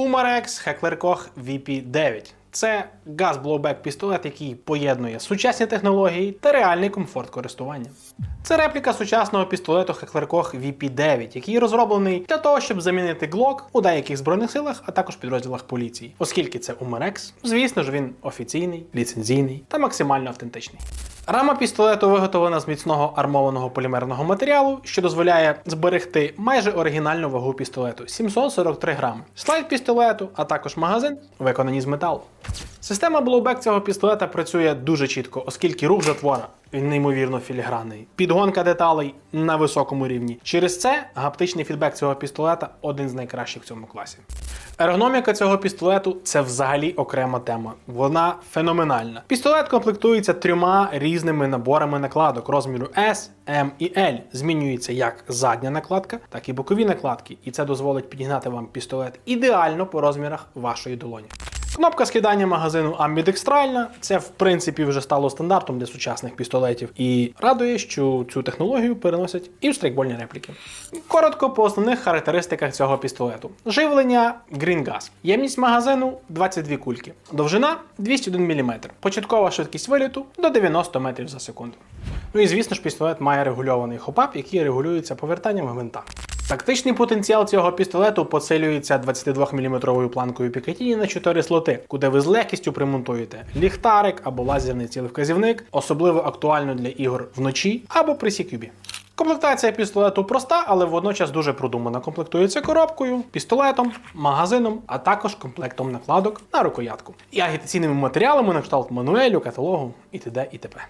Umarex Heckler Koch VP9. Це газ-блоубек пістолет, який поєднує сучасні технології та реальний комфорт користування. Це репліка сучасного пістолету Heckler Koch VP9, який розроблений для того, щоб замінити Glock у деяких збройних силах, а також підрозділах поліції. Оскільки це Umarex, звісно ж він офіційний, ліцензійний та максимально автентичний. Рама пістолету виготовлена з міцного армованого полімерного матеріалу, що дозволяє зберегти майже оригінальну вагу пістолету 743 грами. Слайд пістолету, а також магазин виконані з металу. Система блоубек цього пістолета працює дуже чітко, оскільки рух затвора він неймовірно філігранний. Підгонка деталей на високому рівні. Через це гаптичний фідбек цього пістолета один з найкращих в цьому класі. Ергономіка цього пістолету це взагалі окрема тема. Вона феноменальна. Пістолет комплектується трьома різними наборами накладок розміру S, M і L. Змінюється як задня накладка, так і бокові накладки, і це дозволить підігнати вам пістолет ідеально по розмірах вашої долоні. Кнопка скидання магазину амбідекстральна. Це в принципі вже стало стандартом для сучасних пістолетів. І радує, що цю технологію переносять і в стрейкбольні репліки. Коротко по основних характеристиках цього пістолету: живлення Green Gas. Ємність магазину 22 кульки, довжина 201 мм, початкова швидкість виліту до 90 метрів за секунду. Ну і звісно ж, пістолет має регульований хопап, який регулюється повертанням гвинта. Тактичний потенціал цього пістолету посилюється 22-мм планкою Пікатіні на 4 слоти, куди ви з легкістю примонтуєте ліхтарик або лазерний цілевказівник, особливо актуально для ігор вночі або при сікюбі. Комплектація пістолету проста, але водночас дуже продумана. Комплектується коробкою, пістолетом, магазином, а також комплектом накладок на рукоятку і агітаційними матеріалами на кшталт мануелю, каталогу і т.д. і т.п.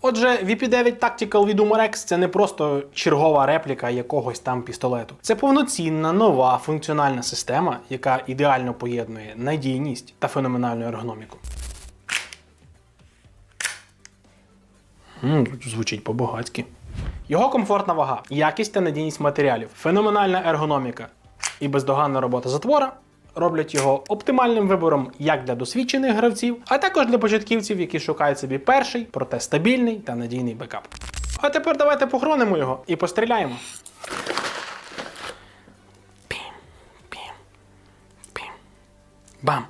Отже, VP9 Tactical від Umarex це не просто чергова репліка якогось там пістолету. Це повноцінна нова функціональна система, яка ідеально поєднує надійність та феноменальну ергономіку. Звучить по-багатськи. Його комфортна вага, якість та надійність матеріалів, феноменальна ергономіка і бездоганна робота затвора роблять його оптимальним вибором як для досвідчених гравців, а також для початківців, які шукають собі перший, проте стабільний та надійний бекап. А тепер давайте похоронимо його і постріляємо. Пім, пім, пім. Бам!